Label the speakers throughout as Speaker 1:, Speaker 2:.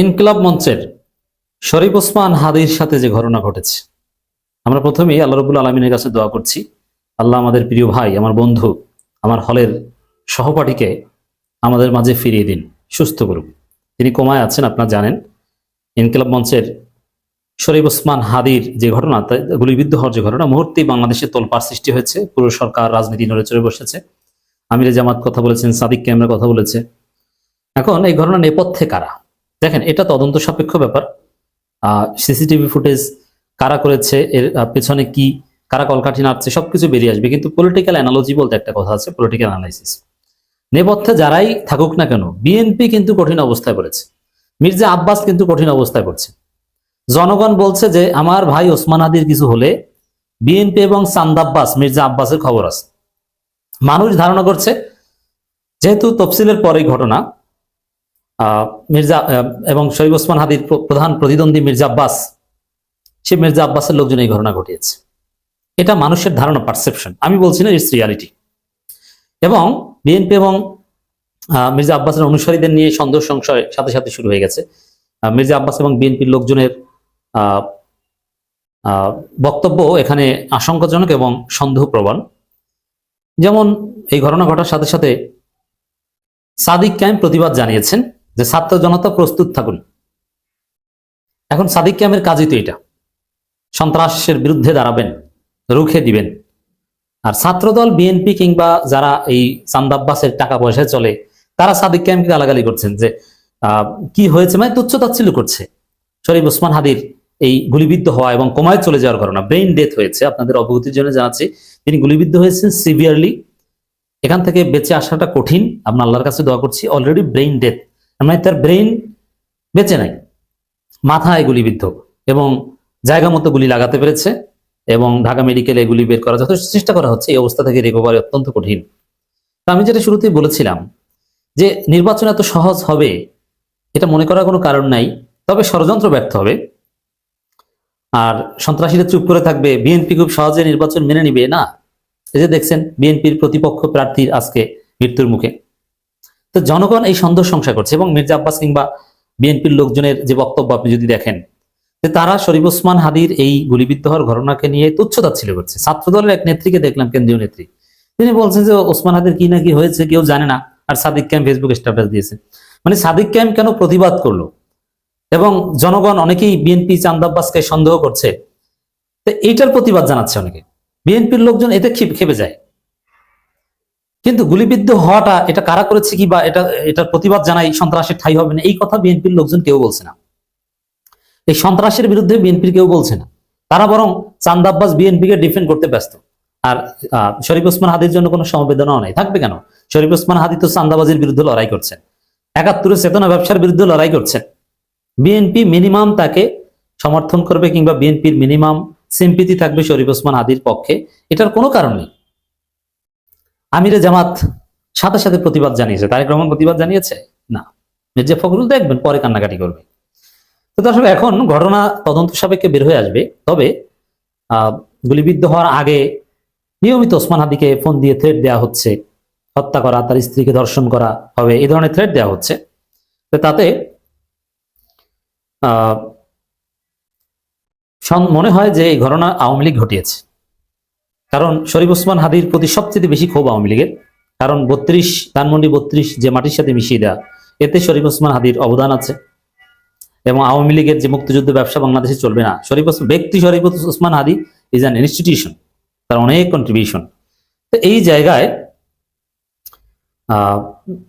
Speaker 1: ইনকিলাব মঞ্চের শরীফ ওসমান হাদির সাথে যে ঘটনা ঘটেছে, আমরা প্রথমেই আল্লাহ রবুল আলমিনের কাছে দোয়া করছি, আল্লাহ আমাদের প্রিয় ভাই, আমার বন্ধু, আমার হলের সহপাঠীকে আমাদের মাঝে ফিরিয়ে দিন, সুস্থ করুন। তিনি কোমায় আছেন, আপনারা জানেন, ইনকলাব মঞ্চের শরীফ ওসমান হাদির যে ঘটনা গুলিবিদ্ধ হওয়ার যে ঘটনা মুহূর্তেই বাংলাদেশে তোলপাড় সৃষ্টি হয়েছে, পুরো সরকার রাজনীতি নড়ে চড়ে বসেছে। আমিরে জামাত কথা বলেছেন, সাদিক ক্যামেরা কথা বলেছে। এখন এই ঘটনা নেপথ্যে কারা? দেখেন, এটা তদন্ত সাপেক্ষ ব্যাপার। সিসিটিভি ফুটেজ কারা করেছে, এর পেছনে কি, কারা কলকাঠি নাড়ছে, সবকিছু বেরিয়ে আসবে। কিন্তু পলিটিক্যাল অ্যানালজি বলতে একটা কথা আছে পলিটিক্যাল অ্যানালাইসিস নেপথ্যে যারাই থাকুক না কেন বিএনপি কিন্তু কঠিন অবস্থায় পড়েছে। মির্জা আব্বাস কিন্তু কঠিন অবস্থায় পড়ছে। জনগণ বলছে যে, আমার ভাই ওসমান আদির কিছু হলে বিএনপি এবং চান্দ আব্বাস, মির্জা আব্বাসের খবর আছে। মানুষ ধারণা করছে, যেহেতু তফসিলের পরেই ঘটনা মির্জা এবং শহীদ ওসমান হাদির প্র- প্রধান প্রতিদ্বন্দ্বী মির্জা আব্বাস, সে মির্জা আব্বাসের লোকজন এই ঘটনা ঘটিয়েছে। এটা মানুষের ধারণা পারসেপশন আমি বলছি না ইটস রিয়ালিটি এবং বিএনপি এবং মির্জা আব্বাসের অনুসারীদের নিয়ে সন্দেহ সংশয় সাথে সাথে শুরু হয়ে গেছে। মির্জা আব্বাস এবং বিএনপির লোকজনের বক্তব্য এখানে আশঙ্কাজনক এবং সন্দেহপ্রবণ। যেমন এই ঘটনা ঘটার সাথে সাথে সাদিক ক্যাম্প প্রতিবাদ জানিয়েছেন। যে ছাত্র জনতা প্রস্তুত থাকুন। এখন সাদিক ক্যাম্পের কাজই তো এটা। সন্ত্রাসের বিরুদ্ধে দাঁড়াবেন, রুখে দিবেন। আর ছাত্রদল, বিএনপি কিংবা যারা এই চান্দাব্বাসের টাকা পয়সায় চলে, তারা সাদিক ক্যামকে গালাগালি করছেন যে কি হয়েছে? মানে তুচ্ছ তাচ্ছিল্য করছে। শরীফ ওসমান হাদির এই গুলিবিদ্ধ হওয়া এবং কোমায় চলে যাওয়ার ঘটনা ব্রেইন ডেথ হয়েছে। আপনাদের অবগতির জন্য জানাচ্ছি, তিনি গুলিবিদ্ধ হয়েছেন সিভিয়ারলি এখান থেকে বেঁচে আসাটা কঠিন। আমরা আল্লাহর কাছে দোয়া করছি অলরেডি ব্রেইন ডেথ মানে তার ব্রেইন বেঁচে নাই। মাথায় গুলিবিদ্ধ এবং জায়গা মতো গুলি লাগাতে পেরেছে এবং ঢাকা মেডিকেলে গুলি বের করার যথেষ্ট চেষ্টা করা হচ্ছে। এই অবস্থা থেকে রিকভারি অত্যন্ত কঠিন। তো আমি যেটা শুরুতেই বলেছিলাম যে নির্বাচন এত সহজ হবে, এটা মনে করার কোনো কারণ নাই, তবে ষড়যন্ত্র ব্যর্থ হবে। আর সন্ত্রাসীরা চুপ করে থাকবে বিএনপি খুব সহজে নির্বাচন মেনে নিবে। না, এই যে দেখছেন বিএনপির প্রতিপক্ষ প্রার্থীর আজকে মৃত্যুর মুখে। তো জনগণ এই সন্দেহ সংশয় করছে এবং মির্জা আব্বাস কিংবা বিএনপির লোকজনের যে বক্তব্য আপনি যদি দেখেন, যে তারা শরীফ ওসমান হাদির এই গুলিবিদ্ধ হওয়ার ঘটনাকে নিয়ে তুচ্ছতাচ্ছিল করছে। ছাত্র দলের এক নেত্রীকে দেখলাম, কেন্দ্রীয় নেত্রী। তিনি বলছেন যে ওসমান হাদির কি না কি হয়েছে কেউ জানে না, আর সাদিক ক্যাম্প ফেসবুক স্ট্যাটাস দিয়েছে। মানে সাদিক ক্যাম্প কেন প্রতিবাদ করল? এবং জনগণ অনেকেই বিএনপি চান্দাব্বাসকে সন্দেহ করছে। তো এইটার প্রতিবাদ জানাচ্ছে অনেকে। বিএনপির লোকজন এতে ক্ষেপ- যায়। কিন্তু গুলিবিদ্ধ হওয়াটা এটা কারা করেছে কি বা এটা, এটার প্রতিবাদ জানাই সন্ত্রাসের ঠাই হবে না। এই কথা বিএনপির লোকজন কেউ বলছে না। এই সন্ত্রাসের বিরুদ্ধে বিএনপির কেউ বলছে না। তারা বরং চান্দাব্বাস বিএনপিকে ডিফেন্ড করতে ব্যস্ত। আর শরীফ ওসমান হাদির জন্য কোনো সমবেদনাও নাই। থাকবে কেন? শরীফ ওসমান হাদি তো চান্দাবাজির বিরুদ্ধে লড়াই করছেন। একাত্তরের চেতনা ব্যবসার বিরুদ্ধে লড়াই করছেন। বিএনপি মিনিমাম তাকে সমর্থন করবে কিংবা বিএনপির মিনিমাম সিম্পিতি থাকবে শরীফ ওসমান হাদির পক্ষে। এটার কোনো কারণ নেই। আমিরে জামাত সাথে সাথে প্রতিবাদ জানিয়েছে। তারেক রহমান প্রতিবাদ জানিয়েছে? না। মির্জা ফখরুল দেখবেন, পরে কান্নাকাটি করবে। তো দর্শক, এখন ঘটনা তদন্ত সাপেক্ষে বের হয়ে আসবে। তবে গুলিবিদ্ধ হওয়ার আগে নিয়মিত ওসমান হাদিকে ফোন দিয়ে থ্রেট দেওয়া হচ্ছে। হত্যা করা, তার স্ত্রীকে ধর্ষণ করা হবে এই ধরনের থ্রেট দেওয়া হচ্ছে। তো তাতে মনে হয় যে এই ঘটনা আওয়ামী লীগ ঘটিয়েছে। কারণ শরীফ ওসমান হাদির প্রতি সবচেয়ে বেশি ক্ষোভ আওয়ামী লীগের। কারণ বত্রিশ, ধানমন্ডি বত্রিশ যে মাটির সাথে মিশিয়ে দেওয়া এতে শরীফ ওসমান হাদির অবদান আছে। এবং আওয়ামী লীগের যে মুক্তিযুদ্ধ ব্যবসা বাংলাদেশে চলবে না, শরীফ ওসমান ব্যক্তি Sharif Osman Hadi is an institution তার অনেক কন্ট্রিবিউশন তো এই জায়গায়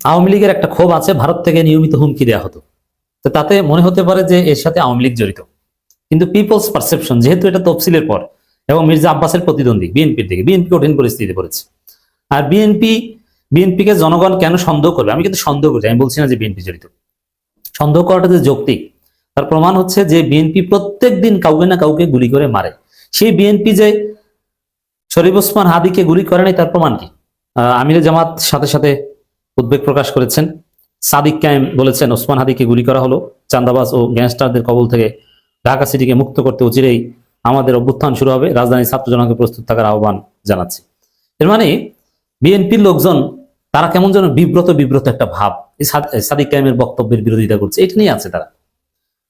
Speaker 1: আওয়ামী লীগের একটা ক্ষোভ আছে, ভারত থেকে নিয়মিত হুমকি দেওয়া হতো। তো তাতে মনে হতে পারে যে এর সাথে আওয়ামী লীগ জড়িত। কিন্তু পিপলস পারসেপশন যেহেতু এটা তফসিলের পর এবং মির্জা আব্বাসের প্রতিদ্বন্দ্বী বিএনপির দিকে। বিএনপি কঠিন পরিস্থিতি পড়েছে। আর বিএনপি বিএনপিকে জনগণ কেন সন্দেহ করবে? আমি কিন্তু সন্দেহ করি, আমি বলছি না যে বিএনপি জড়িত। সন্দেহ করাটা যে যৌক্তিক, তার প্রমাণ হচ্ছে যে বিএনপি প্রত্যেক দিন কাউকে না কাউকে গুলি করে মারে। সেই বিএনপি যে শরীফ ওসমান হাদিকে গুলি করে নাই, তার প্রমাণ কি? আমিরে জামাত সাথে সাথে উদ্বেগ প্রকাশ করেছেন। সাদিক কায়েম বলেছেন, ওসমান হাদিকে গুলি করা হলো। চান্দাবাজ ও গ্যাংস্টারদের কবল থেকে ঢাকা সিটিকে মুক্ত করতে অচিরেই আমাদের অভ্যুত্থান শুরু হবে। রাজধানীর ছাত্র জনকে প্রস্তুত থাকার আহ্বান জানাচ্ছি। এর মানে বিএনপির লোকজন, তারা কেমন যেন বিব্রত বিব্রত একটা ভাব, এই সাদিক কায়েমের বক্তব্যের বিরোধিতা করছে। এটা নিয়ে আছে তারা।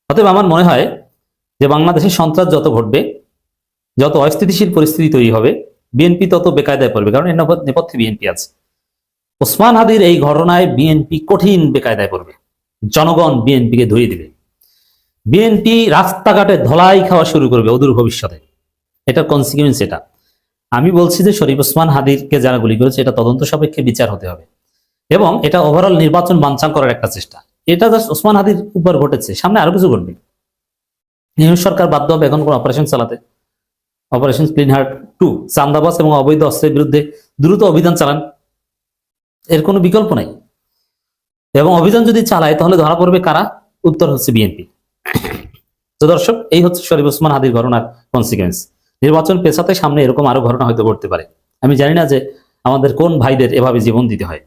Speaker 1: অতএব আমার মনে হয় যে বাংলাদেশে সন্ত্রাস যত ঘটবে, যত অস্থিতিশীল পরিস্থিতি তৈরি হবে, বিএনপি তত বেকায়দায় পড়বে। কারণ এর নেপথ্যে বিএনপি আছে। ওসমান হাদির এই ঘটনায় বিএনপি কঠিন বেকায়দায় পড়বে। জনগণ বিএনপিকে ধরিয়ে দিবে। বিএনপি রাস্তাঘাটে ধলাই খাওয়া শুরু করবে অদূর ভবিষ্যতে। এটা কনসিকুয়েন্স এটা। আমি বলছি যে শরীফ ওসমান হাদিরকে যারা গুলি করেছে, এটা তদন্ত সাপেক্ষে বিচার হতে হবে। এবং এটা ওভারঅল নির্বাচন বানচাল করার একটা চেষ্টা। এটা জাস্ট ওসমান হাদির উপর ঘটেছে। সামনে আরও কিছু ঘটবে। নিউ সরকার বাধ্য হবে এখন কোন অপারেশন চালাতে। অপারেশন ক্লিন হার্ট টু চান্দাবাস এবং অবৈধ অস্ত্রের বিরুদ্ধে দ্রুত অভিযান চালান। এর কোনো বিকল্প নাই। এবং অভিযান যদি চালায়, তাহলে ধরা পড়বে কারা? উত্তর হচ্ছে বিএনপি। তো দর্শক, এই হচ্ছে শরীফ ওসমান হাদির ঘটনার কনসিকুয়েন্স নির্বাচন পেশাতে সামনে এরকম আরও ঘটনা হয়তো ঘটতে পারে। আমি জানি না যে আমাদের কোন ভাইদের এভাবে জীবন দিতে হয়।